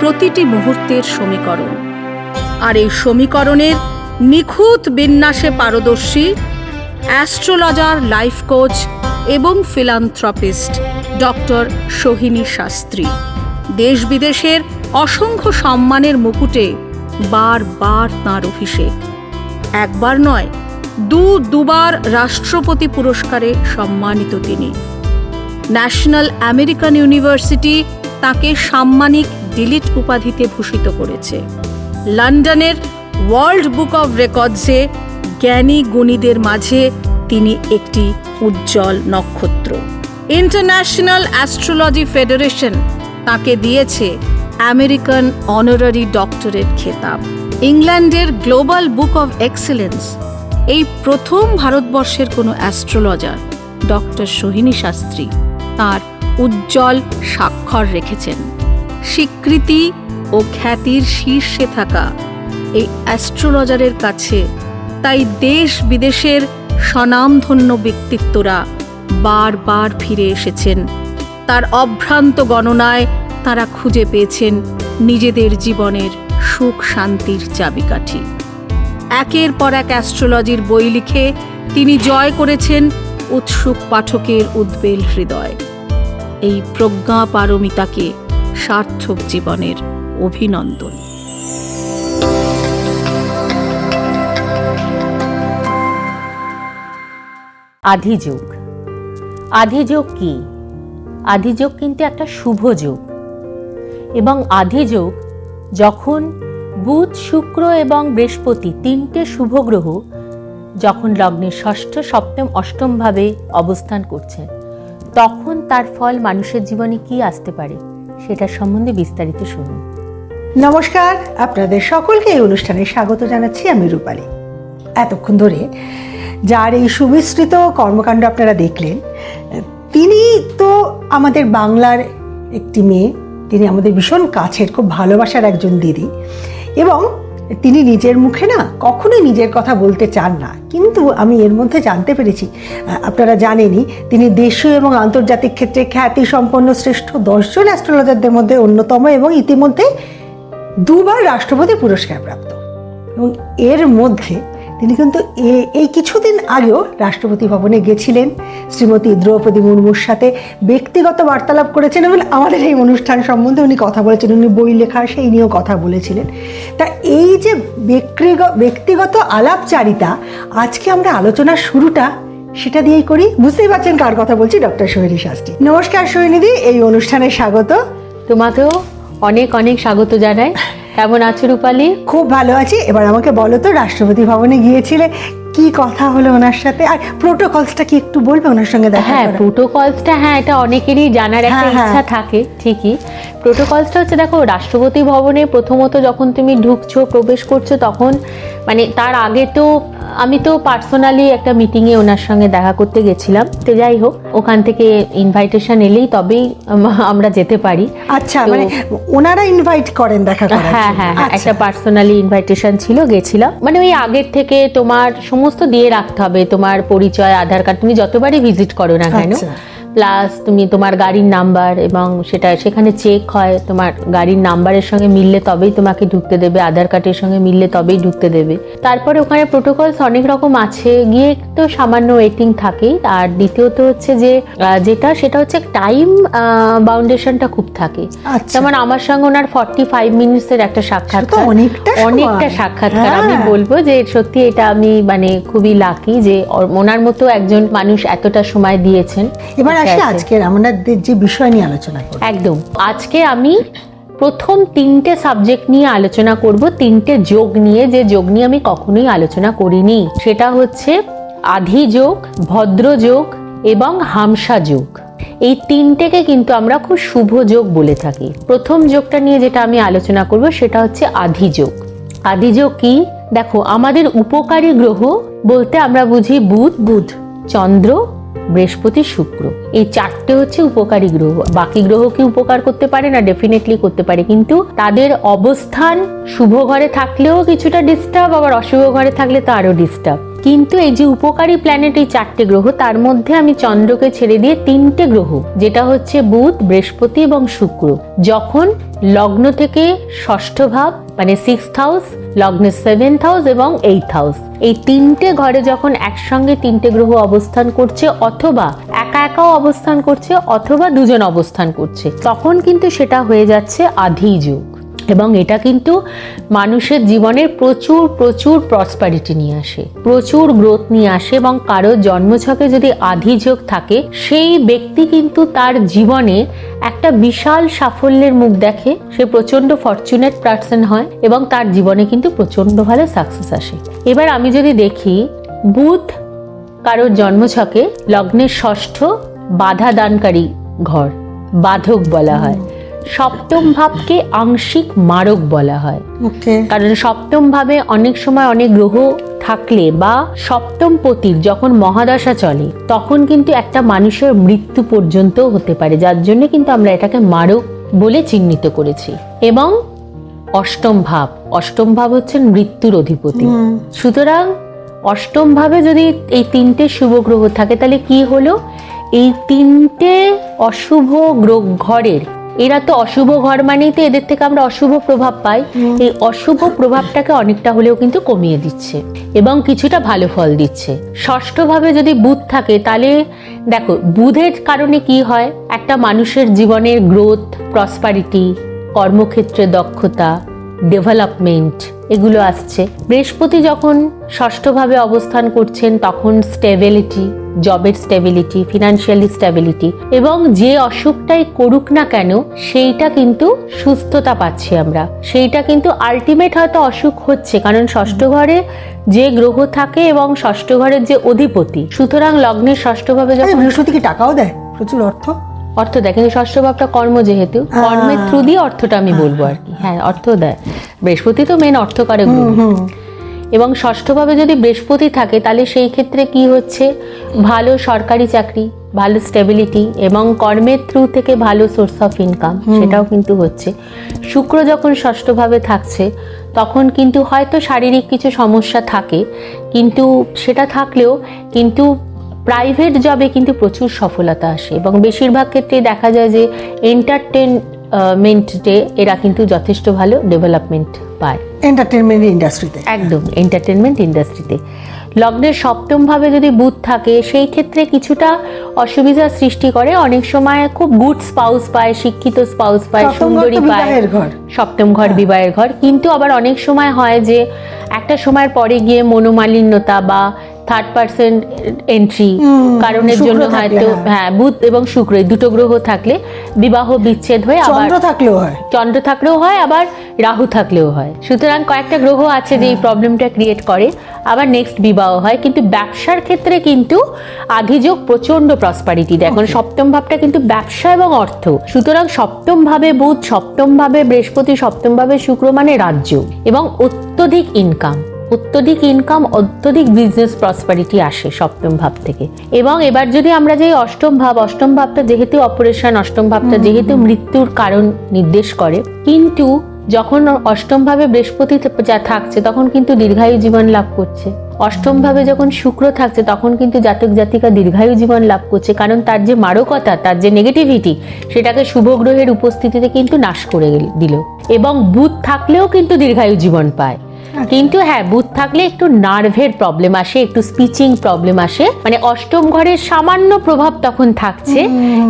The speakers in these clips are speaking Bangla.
প্রতিটি মুহূর্তের সমীকরণ। আর এই সমীকরণের নিখুঁত বিন্যাসে পারদর্শী অ্যাস্ট্রোলজার, লাইফ কোচ এবং ফিলান্থ্রপিস্ট ডক্টর সোহিনী শাস্ত্রী। দেশ বিদেশের অসংখ্য সম্মানের মুকুটে বারবার তাঁর অভিষেক। একবার নয়, দু দুবার রাষ্ট্রপতি পুরস্কারে সম্মানিত তিনি। ন্যাশনাল আমেরিকান ইউনিভার্সিটি তাকে সাম্মানিক ডিলিট উপাধিতে ভূষিত করেছে। লন্ডনের ওয়ার্ল্ড বুক অব রেকর্ডসে জ্ঞানী গুণীদের মাঝে তিনি একটি উজ্জ্বল নক্ষত্র। ইন্টারন্যাশনাল অ্যাস্ট্রোলজি ফেডারেশন তাকে দিয়েছে আমেরিকান অনারারি ডক্টরেট খেতাব। ইংল্যান্ডের গ্লোবাল বুক অব এক্সেলেন্স, এই প্রথম ভারতবর্ষের কোনো অ্যাস্ট্রোলজার, ডক্টর সোহিনী শাস্ত্রী, তার উজ্জ্বল স্বাক্ষর রেখেছেন। স্বীকৃতি ও খ্যাতির শীর্ষে থাকা এই অ্যাস্ট্রোলজারের কাছে। তাই দেশ বিদেশের স্বনামধন্য ব্যক্তিত্বরা বারবার ফিরে এসেছেন। তার অভ্রান্ত গণনায় তারা খুঁজে পেয়েছেন নিজেদের জীবনের সুখ শান্তির চাবিকাঠি। একের পর এক অ্যাস্ট্রোলজির বই লিখে তিনি জয় করেছেন উৎসুক পাঠকের উদ্বেল হৃদয়। এই প্রজ্ঞা পারমিতাকে সার্থক জীবনের অভিনন্দন। আধিযোগ। আধিযোগ কি? আধিযোগ কিন্তু একটা শুভ যোগ। এবং আধিযোগ যখন বুধ, শুক্র এবং বৃহস্পতি তিনটে শুভ গ্রহ যখন লগ্নের ষষ্ঠ, সপ্তম, অষ্টম ভাবে অবস্থান করছে, তখন তার ফল মানুষের জীবনে কি আসতে পারে? সেটা সম্বন্ধে বিস্তারিত শুনুন। নমস্কার, আপনাদের সকলকে এই অনুষ্ঠানে স্বাগত জানাচ্ছি আমি রূপালী। এতক্ষণ ধরে যার এই সুবিস্তৃত কর্মকাণ্ড আপনারা দেখলেন, তিনি তো আমাদের বাংলার একটি মেয়ে, তিনি আমাদের ভীষণ কাছের, খুব ভালোবাসার একজন দিদি এবং তিনি নিজের মুখে না কখনোই নিজের কথা বলতে চান না। কিন্তু আমি এর মধ্যে জানতে পেরেছি আপনারা জানেনই, তিনি দেশীয় এবং আন্তর্জাতিক ক্ষেত্রে খ্যাতি সম্পন্ন শ্রেষ্ঠ দশজন অ্যাস্ট্রোলজারদের মধ্যে অন্যতম এবং ইতিমধ্যে দুবার রাষ্ট্রপতি পুরস্কার প্রাপ্ত এবং এর মধ্যে তিনি কিন্তু এই কিছুদিন আগেও রাষ্ট্রপতি ভবনে গেছিলেন। শ্রীমতী দ্রৌপদী মুর্মুর সাথে ব্যক্তিগত বার্তালাপ করেছেন এবং আমাদের এই অনুষ্ঠান সম্বন্ধে উনি কথা বলেছেন। উনি বই লেখা, সেই নিয়েও কথা বলেছিলেন। তা এই যে ব্যক্তিগত আলাপচারিতা, আজকে আমরা আলোচনার শুরুটা সেটা দিয়েই করি। বুঝতেই পারছেন কার কথা বলছি? ডক্টর সোহিনী শাস্ত্রী। নমস্কার সোহিনীদি, এই অনুষ্ঠানে স্বাগত। তোমাকেও অনেক অনেক স্বাগত জানাই। কেমন আছো রূপালী? খুব ভালো আছি। এবার আমাকে বলো তো রাষ্ট্রপতি ভবনে গিয়েছিলে কি কথা হলো ওনার সাথে? আর প্রোটোকলসটা কি একটু বলবে ওনার সঙ্গে দেখা হ্যাঁ প্রোটোকলসটা হ্যাঁ এটা অনেকেরই জানার একটা হ্যাঁ, হ্যাঁ। ইচ্ছা থাকে ঠিকই। প্রোটোকলসটা হচ্ছে দেখো রাষ্ট্রপতি ভবনে প্রথমত যখন তুমি ঢুকছো প্রবেশ করছ তখন মানে তার আগে তো আমি তো পার্সোনালি একটা মিটিংয়ে ওনার সঙ্গে দেখা করতে গেছিলাম। তো যাই হোক ওখান থেকে ইনভাইটেশন এলেই তবেই আমরা যেতে পারি। আচ্ছা মানে ওনারা ইনভাইট করেন দেখা করার হ্যাঁ হ্যাঁ হ্যাঁ, আচ্ছা। একটা পার্সোনালি ইনভাইটেশন ছিল গেছিলাম। মানে ওই আগের থেকে তোমার সমস্ত দিয়ে রাখতে হবে তোমার পরিচয় আধার কার্ড তুমি যতবারই ভিজিট করো না কেন। আচ্ছা। প্লাস তুমি তোমার গাড়ির নাম্বার এবং সেটা সেখানে চেক হয় তোমার গাড়ির নাম্বারের সঙ্গে মিললে তবেই তোমাকে ঢুকতে দেবে আধার কার্ডের সঙ্গে মিললে তবেই ঢুকতে দেবে। তারপরে ওখানে প্রোটোকলস অনেক রকম আছে গিয়ে তো সামান্য ওয়েটিং থাকেই আর দ্বিতীয়ত হচ্ছে যে যেটা সেটা হচ্ছে টাইম বাউন্ডেশনটা খুব থাকে। আচ্ছা। যেমন আমার সঙ্গে ওনার ফর্টি ফাইভ মিনিটসের একটা সাক্ষাৎকার। অনেকটা অনেকটা সাক্ষাৎকার। আমি হ্যাঁ। বলব যে সত্যি এটা আমি মানে খুবই লাকি যে ওনার মতো একজন মানুষ এতটা সময় দিয়েছেন। এবার আসি। আজকের আমাদের যে বিষয় নিয়ে আলোচনা করব। একদম। আজকে আমি প্রথম তিনটে সাবজেক্ট নিয়ে আলোচনা করব তিনটে যোগ নিয়ে। যে যোগ নিয়ে আমি কখনোই আলোচনা করিনি সেটা হচ্ছে আধি যোগ ভদ্র যোগ এবং হামসা যোগ এই তিনটেকে কিন্তু আমরা খুব শুভ যোগ বলে থাকি। প্রথম যোগটা নিয়ে যেটা আমি আলোচনা করব সেটা হচ্ছে আধি যোগ আধি যোগ কি? দেখো আমাদের উপকারী গ্রহ বলতে আমরা বুঝি বুধ বুধ। চন্দ্র বৃহস্পতি শুক্র। এই চারটে হচ্ছে উপকারী গ্রহ। বাকি গ্রহ কি উপকার করতে পারে না? ডেফিনেটলি করতে পারে। কিন্তু তাদের অবস্থান শুভ ঘরে থাকলেও কিছুটা ডিস্টার্ব আবার অশুভ ঘরে থাকলে তো আরও ডিস্টার্ব কিন্তু এই যে উপকারী প্ল্যানেট এই চারটে গ্রহ, তার মধ্যে আমি চন্দ্রকে ছেড়ে দিয়ে তিনটে গ্রহ, যেটা হচ্ছে বুধ, বৃহস্পতি এবং শুক্র। যখন লগ্ন থেকে ষষ্ঠ ভাব মানে সিক্স হাউস লগ্নের সেভেন্থ হাউস এবং এইথ হাউস এই তিনটে ঘরে যখন একসঙ্গে তিনটে গ্রহ অবস্থান করছে অথবা একা একাও অবস্থান করছে অথবা দুজন অবস্থান করছে, তখন কিন্তু সেটা হয়ে যাচ্ছে আধি যুগ এবং এটা কিন্তু মানুষের জীবনের প্রচুর প্রচুর প্রসপারিটি নিয়ে আসে, প্রচুর গ্রোথ নিয়ে আসে এবং কারও জন্মছকে যদি আধিযোগ থাকে, সেই ব্যক্তি কিন্তু তার জীবনে একটা বিশাল সাফল্যের মুখ দেখে, সে প্রচণ্ড ফরচুনেট পার্সন হয় এবং তার জীবনে কিন্তু প্রচণ্ড ভালো সাকসেস আসে। এবার আমি যদি দেখি, বুধ কারোর জন্মছকে লগ্নের ষষ্ঠ বাধা দানকারী ঘর, বাধক বলা হয়। সপ্তম ভাবকে আংশিক মারক বলা হয়। কারণ সপ্তম ভাবে অনেক সময় অনেক গ্রহ থাকলে বা সপ্তম পতির যখন মহাদশা চলে তখন কিন্তু একটা মানুষের মৃত্যু পর্যন্ত হতে পারে যার জন্য কিন্তু আমরা এটাকে মারক বলে চিহ্নিত করেছি। এবং অষ্টম ভাব অষ্টম ভাব হচ্ছেন মৃত্যুর অধিপতি। সুতরাং অষ্টম ভাবে যদি এই তিনটে শুভ গ্রহ থাকে তাহলে কি হলো? এই তিনটে অশুভ গ্রহ ঘরের এরা তো অশুভ ঘর মানেই তো এদের থেকে আমরা অশুভ প্রভাব পাই। এই অশুভ প্রভাবটাকে অনেকটা হলেও কিন্তু কমিয়ে দিচ্ছে এবং কিছুটা ভালো ফল দিচ্ছে। ষষ্ঠভাবে যদি বুধ থাকে তাহলে দেখো বুধের কারণে কি হয়? একটা মানুষের জীবনের গ্রোথ প্রসপারিটি কর্মক্ষেত্রে দক্ষতা ডেভেলপমেন্ট এগুলো আসছে। বৃহস্পতি যখন ষষ্ঠভাবে অবস্থান করছেন তখন স্টেবিলিটি জবের স্টেবিলিটি ফিনান্সিয়ালি স্টেবিলিটি এবং যে অসুখটাই করুক না কেন সেইটা কিন্তু সুস্থতা পাচ্ছি আমরা। সেইটা কিন্তু আলটিমেট হয়তো অসুখ হচ্ছে কারণ ষষ্ঠ ঘরে যে গ্রহ থাকে এবং ষষ্ঠ ঘরের যে অধিপতি সুতরাং লগ্নের ষষ্ঠভাবে যখন বৃহস্পতি কি টাকাও দেয়? প্রচুর অর্থ? অর্থ দেয়। কিন্তু ষষ্ঠ ভাবটা কর্ম যেহেতু কর্মের থ্রু দিয়ে অর্থটা আমি বলব আর কি। হ্যাঁ অর্থ দেয়। বৃহস্পতি তো মেন গ্রহ। হুম। এবং ষষ্ঠভাবে যদি বৃহস্পতি থাকে তাহলে সেই ক্ষেত্রে কি হচ্ছে? ভালো সরকারি চাকরি ভালো স্টেবিলিটি এবং কর্মের থ্রু থেকে ভালো সোর্স অফ ইনকাম সেটাও কিন্তু হচ্ছে। শুক্র যখন ষষ্ঠভাবে থাকছে তখন কিন্তু হয়তো শারীরিক কিছু সমস্যা থাকে কিন্তু সেটা থাকলেও কিন্তু প্রাইভেট জবে কিন্তু প্রচুর সফলতা আসে এবং বেশিরভাগ ক্ষেত্রে দেখা যায় যে এন্টারটেনমেন্টে এরা কিন্তু যথেষ্ট ভালো ডেভেলপমেন্ট পায়। এন্টারটেনমেন্ট ইন্ডাস্ট্রিতে একদম এন্টারটেনমেন্ট ইন্ডাস্ট্রিতে লগ্নের সপ্তম ভাবে যদি বুধ থাকে সেই ক্ষেত্রে কিছুটা অসুবিধার সৃষ্টি করে। অনেক সময় খুব গুড স্পাউস পায় শিক্ষিত স্পাউস পায় সুন্দরী পায়। ঘর। সপ্তম ঘর বিবাহের ঘর। কিন্তু আবার অনেক সময় হয় যে একটা সময়ের পরে গিয়ে মনোমালিন্যতা বা থার্ড পার্সেন্ট এন্ট্রি কারণের জন্য হয়তো হ্যাঁ। হ্যাঁ বুধ এবং শুক্র এই দুটো গ্রহ থাকলে বিবাহ বিচ্ছেদ হয়ে আবার চন্দ্র থাকলেও হয়। চন্দ্র থাকলেও হয় আবার রাহু থাকলেও হয়। সুতরাং কয়েকটা গ্রহ আছে যে এই প্রবলেমটা ক্রিয়েট করে আবার নেক্সট বিবাহ হয় কিন্তু ব্যবসার ক্ষেত্রে কিন্তু আধিযোগ প্রচণ্ড প্রসপারিটি দেয় এখন সপ্তম ভাবটা কিন্তু ব্যবসা এবং অর্থ। সুতরাং সপ্তম ভাবে বুধ সপ্তম ভাবে বৃহস্পতি সপ্তম ভাবে শুক্র মানে রাজ্য এবং অত্যধিক ইনকাম অত্যধিক ইনকাম অত্যধিক বিজনেস প্রসপারিটি আসে সপ্তম ভাব থেকে। এবং এবার যদি আমরা যে অষ্টম ভাব অষ্টম ভাবটা যেহেতু অপারেশন অষ্টম ভাবটা যেহেতু মৃত্যুর কারণ নির্দেশ করে কিন্তু যখন অষ্টম ভাবে বৃহস্পতি যা থাকছে তখন কিন্তু দীর্ঘায়ু জীবন লাভ করছে। অষ্টম ভাবে যখন শুক্র থাকছে তখন কিন্তু জাতক জাতিকা দীর্ঘায়ু জীবন লাভ করছে কারণ তার যে মারকতা তার যে নেগেটিভিটি সেটাকে শুভ গ্রহের উপস্থিতিতে কিন্তু নাশ করে দিল। এবং বুধ থাকলেও কিন্তু দীর্ঘায়ু জীবন পায়। কিন্তু হ্যাঁ বুধ থাকলে একটু নার্ভের প্রবলেম আসে একটু স্পিচিং প্রবলেম আসে। মানে অষ্টম ঘরের সামান্য প্রভাব তখন থাকছে।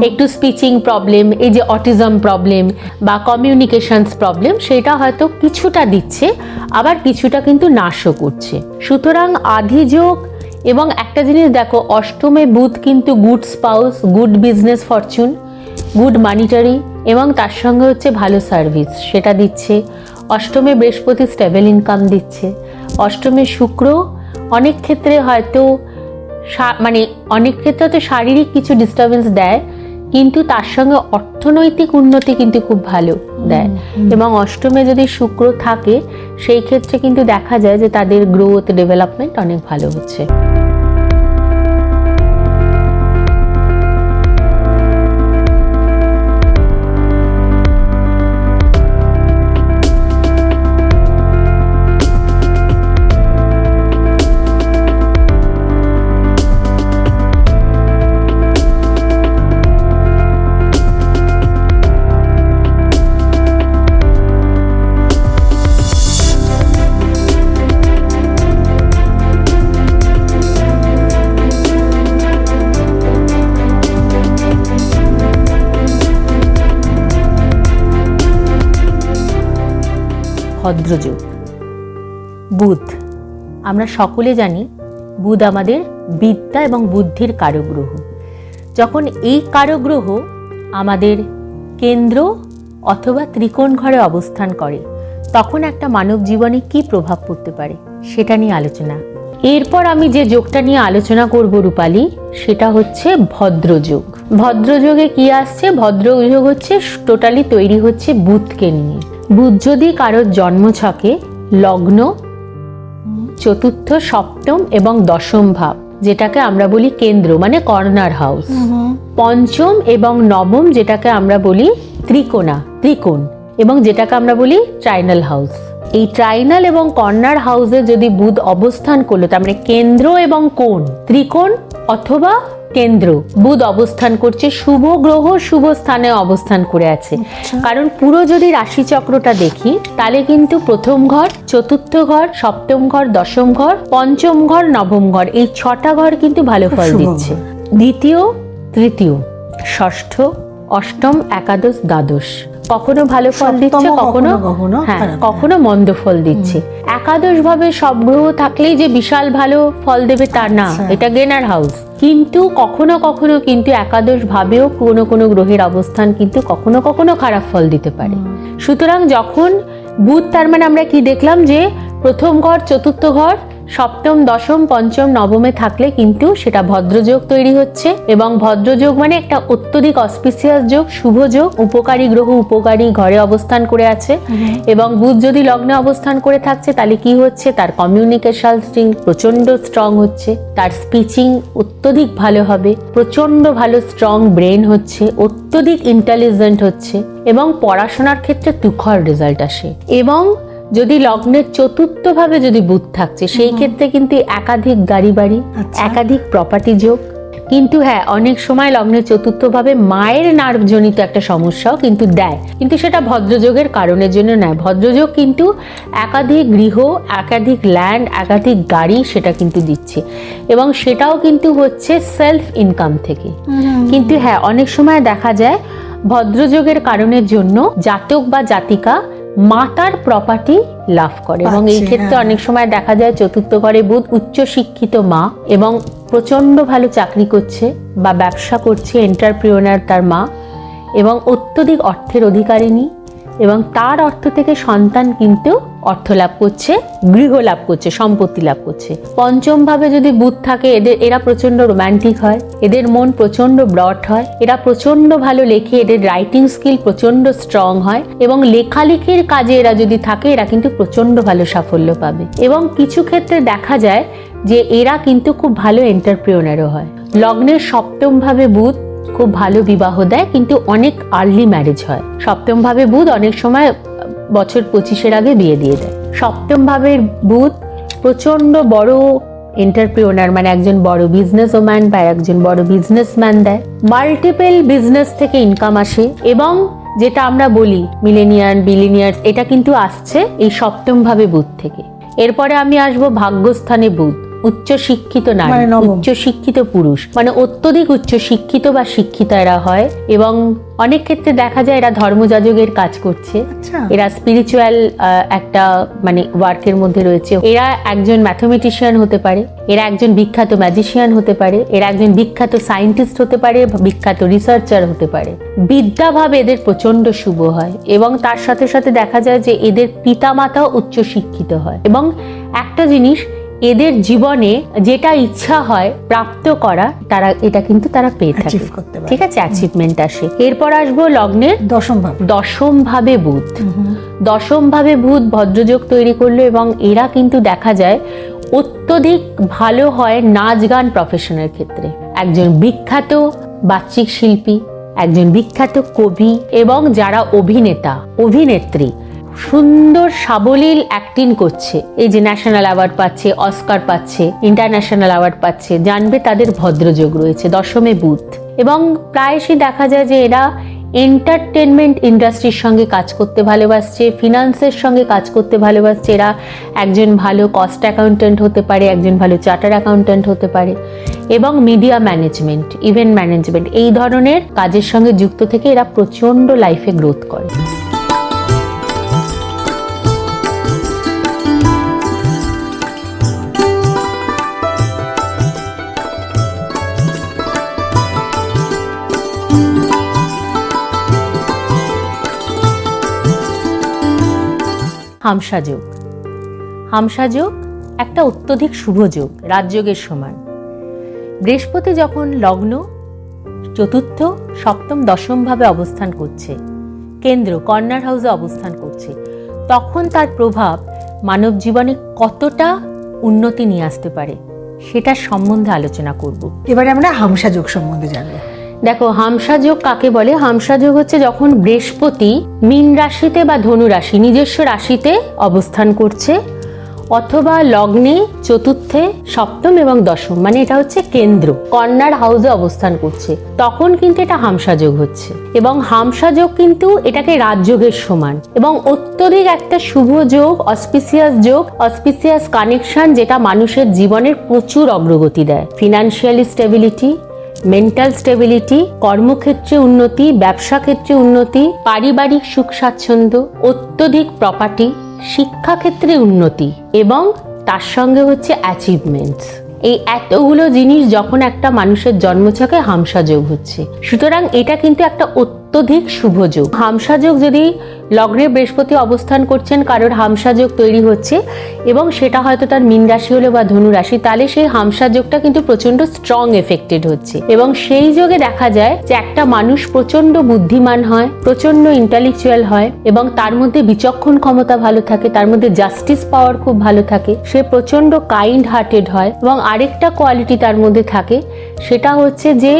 একটু স্পিচিং প্রবলেম এই যে অটিজম প্রবলেম বা কমিউনিকেশনস প্রবলেম সেটা হয়তো কিছুটা দিচ্ছে আবার কিছুটা কিন্তু নাশও করছে। সুতরাং আধিযোগ এবং একটা জিনিস দেখো অষ্টমে বুধ কিন্তু good spouse good business fortune good monetary এবং তার সঙ্গে হচ্ছে ভালো সার্ভিস সেটা দিচ্ছে। অষ্টমে বৃহস্পতি স্টেবল ইনকাম দিচ্ছে। অষ্টমে শুক্র অনেক ক্ষেত্রে হয়তো মানে অনেক ক্ষেত্রে হয়তো শারীরিক কিছু ডিস্টারবেন্স দেয় কিন্তু তার সঙ্গে অর্থনৈতিক উন্নতি কিন্তু খুব ভালো দেয়। এবং অষ্টমে যদি শুক্র থাকে সেই ক্ষেত্রে কিন্তু দেখা যায় যে তাদের গ্রোথ ডেভেলপমেন্ট অনেক ভালো হচ্ছে। ভদ্রযোগ। বুধ। আমরা সকলে জানি, বুধ আমাদের বিদ্যা এবং বুদ্ধির কারগ্রহ। যখন এই কারগ্রহ আমাদের কেন্দ্র অথবা ত্রিকোণ ঘরে অবস্থান করে, তখন একটা মানব জীবনে কি প্রভাব পড়তে পারে, সেটা নিয়ে আলোচনা। এরপর আমি যে যোগটা নিয়ে আলোচনা করব, রূপালী, সেটা হচ্ছে ভদ্রযোগ। ভদ্রযোগে কি আসছে? ভদ্রযোগ হচ্ছে টোটালি তৈরি হচ্ছে বুধকে নিয়ে। বুধ যদি কারোর জন্মছকে লগ্ন চতুর্থ সপ্তম এবং দশম ভাব যেটাকে আমরা বলি কেন্দ্র মানে কর্নার হাউস। পঞ্চম এবং নবম যেটাকে আমরা বলি ত্রিকোণা ত্রিকোণ এবং যেটাকে আমরা বলি ট্রাইনাল হাউস। এই ট্রাইনাল এবং কর্নার হাউসে যদি বুধ অবস্থান করল তার মানে কেন্দ্র এবং কোণ ত্রিকোণ অথবা কেন্দ্র। বুধ অবস্থান করছে শুভ গ্রহ শুভ স্থানে অবস্থান করে আছে। কারণ পুরো যদি রাশিচক্রটা দেখি তাহলে কিন্তু প্রথম ঘর চতুর্থ ঘর সপ্তম ঘর দশম ঘর পঞ্চম ঘর নবম ঘর এই ছটা ঘর কিন্তু ভালো ফল দিচ্ছে। দ্বিতীয় তৃতীয় ষষ্ঠ অষ্টম একাদশ দ্বাদশ। কখনো ভালো ফল দিচ্ছে কখনো কখনো কখনো হ্যাঁ কখনো মন্দ ফল দিচ্ছে। একাদশ ভাবে সব গ্রহ থাকলেই যে বিশাল ভালো ফল দেবে তা না আচ্ছা। এটা গেনার হাউস কিন্তু কখনো কখনো কিন্তু একাদশ ভাবেও কোনো কোনো গ্রহের অবস্থান কিন্তু কখনো কখনো খারাপ ফল দিতে পারে। সুতরাং যখন বুধ তার মানে আমরা কি দেখলাম যে প্রথম ঘর চতুর্থ ঘর সপ্তম দশম পঞ্চম নবমে থাকলে কিন্তু সেটা ভদ্রযোগ তৈরি হচ্ছে এবং ভদ্রযোগ মানে একটা অত্যধিক অসপিসিয়াস যোগ শুভ যোগ উপকারী গ্রহ উপকারী ঘরে অবস্থান করে আছে। এবং বুধ যদি লগ্নে অবস্থান করে থাকছে তাহলে কি হচ্ছে? তার কমিউনিকেশন স্ট্রিং প্রচণ্ড স্ট্রং হচ্ছে তার স্পিচিং অত্যধিক ভালো হবে প্রচণ্ড ভালো স্ট্রং ব্রেন হচ্ছে অত্যধিক ইন্টেলিজেন্ট হচ্ছে এবং পড়াশোনার ক্ষেত্রে তুখর রেজাল্ট আসে। এবং যদি লগ্নের চতুর্থ ভাবে যদি বুধ থাকছে সেই ক্ষেত্রে কিন্তু একাধিক গাড়ি বাড়ি আচ্ছা। একাধিক প্রপার্টি যোগ। কিন্তু হ্যাঁ অনেক সময় লগ্নের চতুর্থ ভাবে মায়ের নার্ভ জনিত একটা সমস্যাও কিন্তু দেয়। কিন্তু সেটা ভদ্রযোগের কারণের জন্য নয়। ভদ্রযোগ কিন্তু একাধিক গৃহ একাধিক ল্যান্ড একাধিক গাড়ি সেটা কিন্তু দিচ্ছে। এবং সেটাও কিন্তু হচ্ছে সেলফ ইনকাম থেকে। কিন্তু হ্যাঁ অনেক সময় দেখা যায় ভদ্রযোগের কারণের জন্য জাতক বা জাতিকা মাতার প্রপার্টি লাভ করে এবং এই ক্ষেত্রে হ্যাঁ। অনেক সময় দেখা যায় চতুর্থ ঘরে বুধ উচ্চ শিক্ষিত মা এবং প্রচণ্ড ভালো চাকরি করছে বা ব্যবসা করছে এন্টারপ্রিওনার তার মা এবং অত্যধিক অর্থের অধিকারিণী এবং তার অর্থ থেকে সন্তান কিন্তু অর্থ লাভ করছে, গৃহ লাভ করছে, সম্পত্তি লাভ করছে। পঞ্চম ভাবে যদি বুধ থাকে, এদের, এরা প্রচণ্ড রোমান্টিক হয়, এদের মন প্রচণ্ড ব্রড হয়, এরা প্রচণ্ড ভালো লেখে, এদের রাইটিং স্কিল প্রচণ্ড স্ট্রং হয় এবং লেখালেখির কাজে এরা যদি থাকে, এরা কিন্তু প্রচণ্ড ভালো সাফল্য পাবে। এবং কিছু ক্ষেত্রে দেখা যায় যে এরা কিন্তু খুব ভালো এন্টারপ্রিওনারও হয়। লগ্নের সপ্তম ভাবে বুধ খুব ভালো বিবাহ দেয়, কিন্তু অনেক আর্লি ম্যারেজ হয়। সপ্তম ভাবে বুধ অনেক সময় বছর পঁচিশের আগে বিয়ে দিয়ে দেয়। সপ্তম ভাবের বুধ প্রচণ্ড বড় এন্টারপ্রিওনার মানে একজন বড় বিজনেস ওম্যান বা একজন বড় বিজনেসম্যান দেয়। মাল্টিপল বিজনেস থেকে ইনকাম আসে এবং যেটা আমরা বলি মিলেনিয়ার বিলিনিয়ার্স এটা কিন্তু আসছে এই সপ্তম ভাবে বুধ থেকে। এরপরে আমি আসব ভাগ্যস্থানে বুধ। উচ্চ শিক্ষিত নারী মানে উচ্চ শিক্ষিত পুরুষ। মানে অত্যধিক উচ্চ শিক্ষিত বা শিক্ষিতা এরা হয় এবং অনেক ক্ষেত্রে দেখা যায় এরা ধর্মযাজকের কাজ করছে। আচ্ছা। এরা স্পিরিচুয়াল একটা মানে ওয়ার্কের মধ্যে রয়েছে। এরা একজন ম্যাথমেটিশিয়ান হতে পারে এরা একজন বিখ্যাত ম্যাজিশিয়ান হতে পারে এরা একজন বিখ্যাত সায়েন্টিস্ট হতে পারে বা বিখ্যাত রিসার্চার হতে পারে। বিদ্যাভাব এদের প্রচণ্ড শুভ হয় এবং তার সাথে সাথে দেখা যায় যে এদের পিতামাতাও উচ্চ শিক্ষিত হয়। এবং একটা জিনিস এদের জীবনে যেটা ইচ্ছা হয় প্রাপ্ত করা তারা এটা কিন্তু তারা পেয়ে থাকে। ঠিক আছে? অ্যাচিভমেন্ট আসে। এরপর আসব লগ্নের দশম ভাব। দশম ভাবে বুধ দশম ভাবে বুধ ভদ্রযোগ তৈরি করল এবং এরা কিন্তু দেখা যায় অত্যধিক ভালো হয় নাচ গান প্রফেশনের ক্ষেত্রে। একজন বিখ্যাত বাচ্চিক শিল্পী একজন বিখ্যাত কবি এবং যারা অভিনেতা অভিনেত্রী সুন্দর সাবলীল অ্যাক্টিং করছে। এই যে ন্যাশনাল অ্যাওয়ার্ড পাচ্ছে অস্কার পাচ্ছে ইন্টারন্যাশনাল অ্যাওয়ার্ড পাচ্ছে, জানবে তাদের ভদ্রযোগ রয়েছে, দশমে বুথ। এবং প্রায়শই দেখা যায় যে এরা এন্টারটেনমেন্ট ইন্ডাস্ট্রির সঙ্গে কাজ করতে ভালোবাসছে ফিনান্সের সঙ্গে কাজ করতে ভালোবাসছে। এরা একজন ভালো কস্ট অ্যাকাউন্ট্যান্ট হতে পারে, একজন ভালো চার্টার অ্যাকাউন্ট্যান্ট হতে পারে। এবং মিডিয়া ম্যানেজমেন্ট ইভেন্ট ম্যানেজমেন্ট এই ধরনের কাজের সঙ্গে যুক্ত থেকে এরা প্রচণ্ড লাইফে গ্রোথ করে। হামসা যোগ। হামসা যোগ একটা অত্যধিক শুভ যোগ, রাজযোগের সমান। বৃহস্পতি যখন লগ্ন, চতুর্থ, সপ্তম, দশমভাবে অবস্থান করছে, কেন্দ্র, কর্নার হাউসে অবস্থান করছে, তখন তার প্রভাব মানব জীবনে কতটা উন্নতি নিয়ে আসতে পারে, সেটার সম্বন্ধে আলোচনা করব। এবারে আমরা হামসা যোগ সম্বন্ধে জানব। দেখো, হামসা যোগ কাকে বলে? হামসা যোগ হচ্ছে যখন বৃহস্পতি মীন রাশিতে বা ধনু রাশি, নিজস্ব রাশিতে অবস্থান করছে, অথবা লগ্নে চতুর্থে, সপ্তম এবং দশম মানে এটা হচ্ছে কেন্দ্র কর্নার হাউসে অবস্থান করছে, তখন কিন্তু এটা হামসা যোগ হচ্ছে। এবং হামসা যোগ কিন্তু এটাকে রাজযোগের সমান। এবং অত্যধিক একটা শুভ যোগ অসপিসিয়াস যোগ অসপিসিয়াস কানেকশন যেটা মানুষের জীবনের প্রচুর অগ্রগতি দেয়। ফিনান্সিয়ালি স্টেবিলিটি মেন্টাল স্টেবিলিটি, কর্মক্ষেত্রে উন্নতি ব্যবসা ক্ষেত্রে উন্নতি, পারিবারিক সুখ স্বাচ্ছন্দ্য, অত্যধিক প্রপার্টি শিক্ষাক্ষেত্রে উন্নতি এবং তার সঙ্গে হচ্ছে অ্যাচিভমেন্টস এই এতগুলো জিনিস যখন একটা মানুষের জন্মছকে হামসাযোগ হচ্ছে। সুতরাং এটা কিন্তু একটা অত্যধিক শুভ যোগ। হামসা যোগ যদি লগ্নে বৃহস্পতি অবস্থান করছেন, কারোর হামসা যোগ তৈরি হচ্ছে এবং সেটা হয়তো তার মীন রাশি হলো বা ধনু রাশি, তাহলে সেই হামসা যোগটা কিন্তু প্রচণ্ড স্ট্রং এফেক্টেড হচ্ছে। এবং সেই যোগে দেখা যায় যে একটা মানুষ প্রচণ্ড বুদ্ধিমান হয় প্রচণ্ড ইন্টেলেকচুয়াল হয় এবং তার মধ্যে বিচক্ষণ ক্ষমতা ভালো থাকে, তার মধ্যে জাস্টিস পাওয়ার খুব ভালো থাকে, সে প্রচণ্ড কাইন্ড হার্টেড হয় এবং আরেকটা কোয়ালিটি তার মধ্যে থাকে, সেটা হচ্ছে যে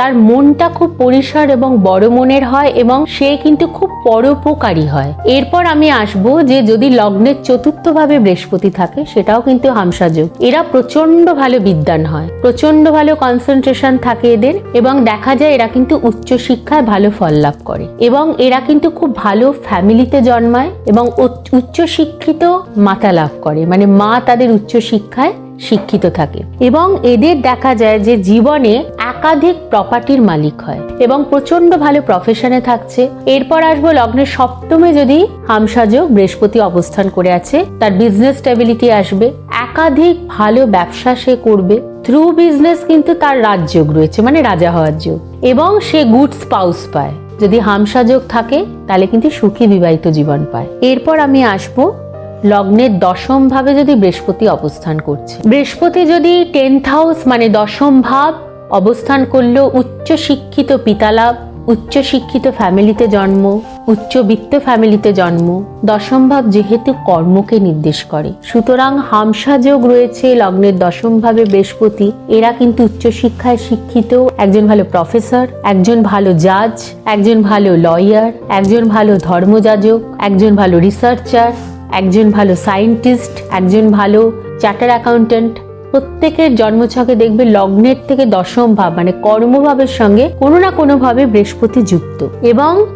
তার মনটা খুব পরিষ্কার এবং বড় মনের হয় এবং সে কিন্তু খুব পরোপকারী হয়। এরপর আমি আসব যে যদি লগ্নের চতুর্থভাবে বৃহস্পতি থাকে, সেটাও কিন্তু হামসাযোগ। এরা প্রচণ্ড ভালো বিদ্যান হয় প্রচণ্ড ভালো কনসেন্ট্রেশন থাকে এদের এবং দেখা যায় এরা কিন্তু উচ্চ শিক্ষায় ভালো ফল লাভ করে এবং এরা কিন্তু খুব ভালো ফ্যামিলিতে জন্মায় এবং উচ্চ- উচ্চ শিক্ষিত মাতা লাভ করে। মানে মা তাদের উচ্চ শিক্ষায় শিক্ষিত থাকে। এবং এদের দেখা যায় যে জীবনে একাধিক প্রপার্টির মালিক হয় এবং প্রচণ্ড ভালো প্রফেশনে থাকছে। এরপর আসব লগ্নের সপ্তমে যদি হামসাযোগ বৃহস্পতি অবস্থান করে আছে, তার বিজনেস স্টেবিলিটি আসবে। একাধিক ভালো ব্যবসা সে করবে। থ্রু বিজনেস কিন্তু তার রাজযোগ রয়েছে মানে রাজা হওয়ার যোগ। এবং সে গুড স্পাউস পায়। যদি হামসাযোগ থাকে, তাহলে কিন্তু সুখী বিবাহিত জীবন পায়। এরপর আমি আসব লগ্নের দশম ভাবে যদি বৃহস্পতি অবস্থান করছে। বৃহস্পতি যদি টেন্থ হাউস মানে দশম ভাব অবস্থান করল উচ্চ শিক্ষিত পিতা লাভ উচ্চ শিক্ষিত ফ্যামিলিতে জন্ম, উচ্চবিত্ত ফ্যামিলিতে জন্ম, দশম ভাব যেহেতু কর্মকে নির্দেশ করে। সুতরাং হামসা যোগ রয়েছে লগ্নের দশম ভাবে বৃহস্পতি। এরা কিন্তু উচ্চশিক্ষায় শিক্ষিত। একজন ভালো প্রফেসর একজন ভালো জাজ একজন ভালো লয়ার একজন ভালো ধর্মযাজক, একজন ভালো রিসার্চার একজন ভালো সায়েন্টিস্ট, একজন ভালো চার্টার অ্যাকাউন্টেন্ট প্রত্যেকের জন্মছকে দেখবে লগ্নের থেকে দশম ভাব মানে কর্মভাবের সঙ্গে কোনো না কোনোভাবে বৃহস্পতি যুক্ত। এবং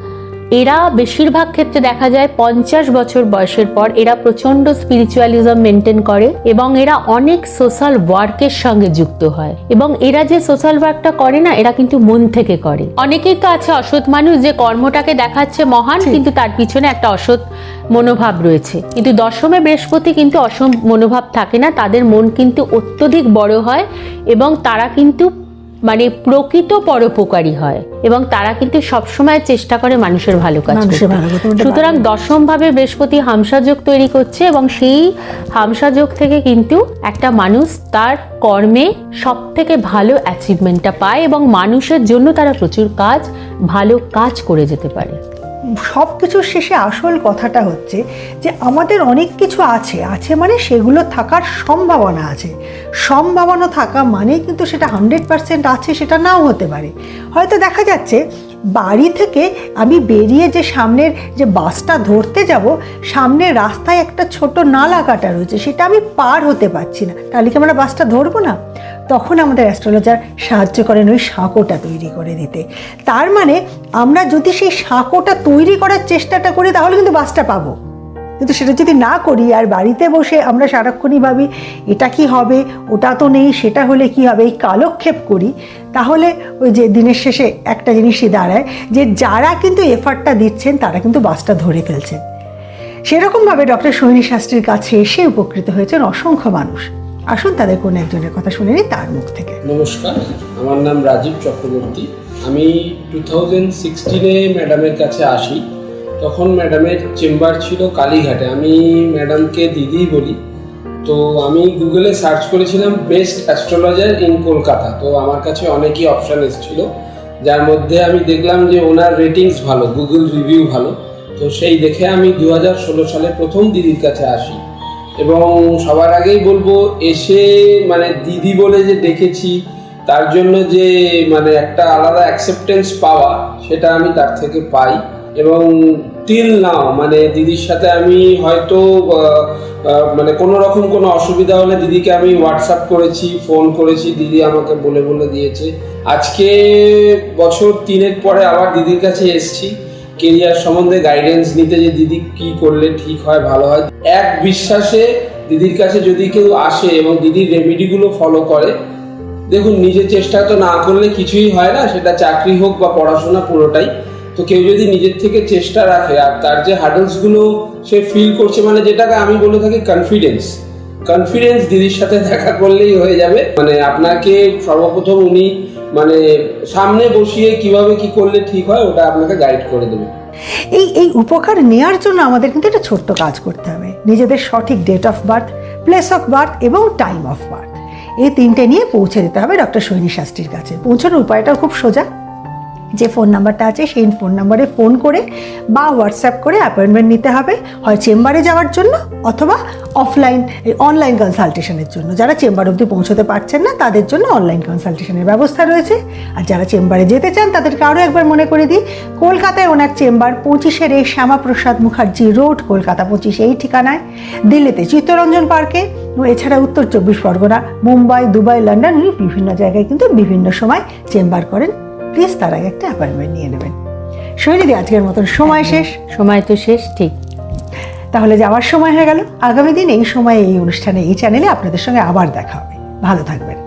এরা বেশিরভাগ ক্ষেত্রে দেখা যায় পঞ্চাশ বছর বয়সের পর এরা প্রচণ্ড স্পিরিচুয়ালিজম মেনটেন করে এবং এরা অনেক সোশ্যাল ওয়ার্কের সঙ্গে যুক্ত হয়। এবং এরা যে সোশ্যাল ওয়ার্কটা করে না এরা কিন্তু মন থেকে করে। অনেকেই তো আছে অসৎ মানুষ যে কর্মটাকে দেখাচ্ছে মহান কিন্তু তার পিছনে একটা অসৎ মনোভাব রয়েছে। কিন্তু দশমে বৃহস্পতি কিন্তু অসম মনোভাব থাকে না তাদের মন কিন্তু অত্যধিক বড় হয় এবং তারা কিন্তু মানে প্রকৃত পরোপকারী হয় এবং তারা কিন্তু সবসময় চেষ্টা করে মানুষের ভালো কাজ সুতরাং দশম ভাবে বৃহস্পতি হামসাযোগ তৈরি করছে এবং সেই হামসাযোগ থেকে কিন্তু একটা মানুষ তার কর্মে সব থেকে ভালো অ্যাচিভমেন্টটা পায় এবং মানুষের জন্য তারা প্রচুর কাজ ভালো কাজ করে যেতে পারে। সব কিছুর শেষে আসল কথাটা হচ্ছে যে আমাদের অনেক কিছু আছে আছে মানে সেগুলো থাকার সম্ভাবনা আছে। সম্ভাবনা থাকা মানে কিন্তু সেটা হান্ড্রেড পার্সেন্ট আছে, সেটা নাও হতে পারে। হয়তো দেখা যাচ্ছে বাড়ি থেকে আমি বেরিয়ে যে সামনের যে বাসটা ধরতে যাব, সামনের রাস্তায় একটা ছোট নালা কাটা রয়েছে, সেটা আমি পার হতে পারছি না। তাহলে কি আমরা বাসটা ধরবো না? তখন আমাদের অ্যাস্ট্রোলজার সাহায্য করেন ওই সাঁকোটা তৈরি করে দিতে। তার মানে আমরা যদি সেই সাঁকোটা তৈরি করার চেষ্টাটা করি, তাহলে কিন্তু বাসটা পাবো। কিন্তু সেটা যদি না করি আর বাড়িতে বসে আমরা সারাক্ষণই ভাবি, এটা কি হবে? ওটা তো নেই, সেটা হলে কি হবে? এই কালক্ষেপ করি, তাহলে ওই যে দিনের শেষে একটা জিনিসই দাঁড়ায় যে যারা কিন্তু এফার্টটা দিচ্ছেন, তারা কিন্তু বাসটা ধরে ফেলছেন। সেরকমভাবে ডক্টর সোহিনী শাস্ত্রীর কাছে এসে উপকৃত হয়েছেন অসংখ্য মানুষ। আসুন তাদের কোনো একজনের কথা শুনে নিই তার মুখ থেকে। নমস্কার, আমার নাম রাজীব চক্রবর্তী। আমি টু থাউজেন্ড সিক্সটিনে ম্যাডামের কাছে আসি। তখন ম্যাডামের চেম্বার ছিল কালীঘাটে। আমি ম্যাডামকে দিদি বলি। তো আমি গুগলে সার্চ করেছিলাম বেস্ট অ্যাস্ট্রোলজার ইন কলকাতা তো আমার কাছে অনেকই অপশান এসেছিল। যার মধ্যে আমি দেখলাম যে ওনার রেটিংস ভালো গুগল রিভিউ ভালো। তো সেই দেখে আমি দু হাজার ষোলো সালে প্রথম দিদির কাছে আসি। এবং সবার আগেই বলব, এসে মানে দিদি বলে যে দেখেছি, তার জন্য যে মানে একটা আলাদা অ্যাকসেপ্টেন্স পাওয়া, সেটা আমি তার থেকে পাই। এবং টিল নাও মানে দিদির সাথে আমি হয়তো মানে কোনো রকম কোনো অসুবিধা হলে দিদিকে আমি হোয়াটসঅ্যাপ করেছি ফোন করেছি, দিদি আমাকে বলে বলে দিয়েছে। আজকে বছর তিনেক পরে আবার দিদির কাছে এসেছি, কেরিয়ার সম্বন্ধে গাইডেন্স নিতে যে দিদি কি করলে ঠিক হয়, ভালো হয়। এক বিশ্বাসে দিদির কাছে যদি কেউ আসে এবং দিদির রেমেডিগুলো ফলো করে, দেখুন নিজের চেষ্টা তো না করলে কিছুই হয় না, সেটা চাকরি হোক বা পড়াশোনা পুরোটাই। তো কেউ যদি নিজের থেকে চেষ্টা রাখে, আর তার যে হার্ডলসগুলো সে ফিল করছে মানে যেটাকে আমি বলে থাকি কনফিডেন্স কনফিডেন্স দিদির সাথে দেখা করলেই হয়ে যাবে। মানে আপনাকে সর্বপ্রথম উনি মানে সামনে বসিয়ে কীভাবে কি করলে ঠিক হয়, ওটা আপনাকে গাইড করে দেবে। এই এই উপকার নেয়ার জন্য আমাদের কিন্তু একটা ছোট্ট কাজ করতে হবে। নিজেদের সঠিক date of birth place of birth এবং টাইম অফ বার্থ এই তিনটে নিয়ে পৌঁছে দিতে হবে ডক্টর সৈনী শাস্ত্রীর কাছে। পৌঁছানোর উপায়টাও খুব সোজা। যে ফোন নাম্বারটা আছে সেই ফোন নাম্বারে ফোন করে বা হোয়াটসঅ্যাপ করে অ্যাপয়েন্টমেন্ট নিতে হবে, হয় চেম্বারে যাওয়ার জন্য অথবা অফলাইন অনলাইন কনসালটেশনের জন্য। যারা চেম্বার অবধি পৌঁছতে পারছেন না, তাদের জন্য অনলাইন কনসালটেশনের ব্যবস্থা রয়েছে। আর যারা চেম্বারে যেতে চান, তাদেরকে আরও একবার মনে করে দিই, কলকাতায় ওনার চেম্বার পঁচিশের এই শ্যামাপ্রসাদ মুখার্জি রোড, কলকাতা পঁচিশ, এই ঠিকানায়। দিল্লিতে চিত্তরঞ্জন পার্কে এছাড়া উত্তর চব্বিশ পরগনা, মুম্বাই, দুবাই, লন্ডন, বিভিন্ন জায়গায় কিন্তু বিভিন্ন সময় চেম্বার করেন। প্লিজ তার আগে একটা অ্যাপয়েন্টমেন্ট নিয়ে নেবেন। শৈলীদি আজকের মতন সময় শেষ? সময় তো শেষ ঠিক। তাহলে যাওয়ার সময় হয়ে গেল। আগামী দিন এই সময়ে এই অনুষ্ঠানে এই চ্যানেলে আপনাদের সঙ্গে আবার দেখা হবে। ভালো থাকবেন।